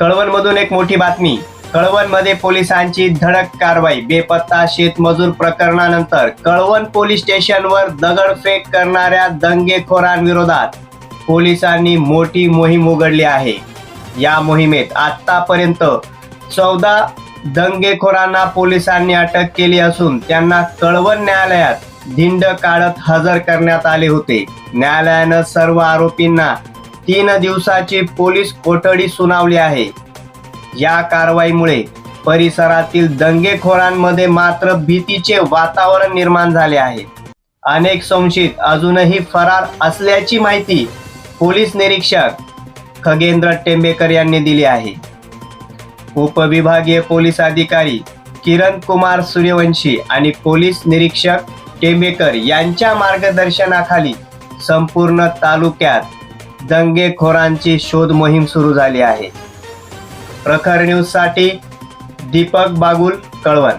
कळवणमधून एक मोठी बातमी. कळवणमध्ये पोलिसांची धडक कारवाई बेपत्ता शेतमजूर प्रकरणानंतर कळवण पोलीस स्टेशनवर दगडफेक करणाऱ्या दंगेखोरांविरोधात पोलिसांनी मोठी मोहीम उघडली आहे. या मोहिमेत आतापर्यंत चौदा दंगेखोरांना पोलिसांनी अटक केली असून त्यांना कळवण न्यायालयात धिंड काढत हजर करण्यात आले होते. न्यायालयानं सर्व आरोपींना तीन दिवसाची पोलीस कोठडी सुनावली आहे. या कारवाईमुळे परिसरातील दंगेखोरांमध्ये मात्र भीतीचे वातावरण निर्माण झाले आहे. अनेक संशयित अजूनही फरार असल्याची माहिती पोलीस निरीक्षक खगेंद्र टेंबेकर यांनी दिली आहे. उपविभागीय पोलीस अधिकारी किरण कुमार सूर्यवंशी आणि पोलीस निरीक्षक टेंबेकर यांच्या मार्गदर्शनाखाली संपूर्ण तालुक्यात दंगेखोरांची शोध मोहीम सुरू झाली आहे. प्रखर न्यूजसाठी दीपक बागुल कळवण.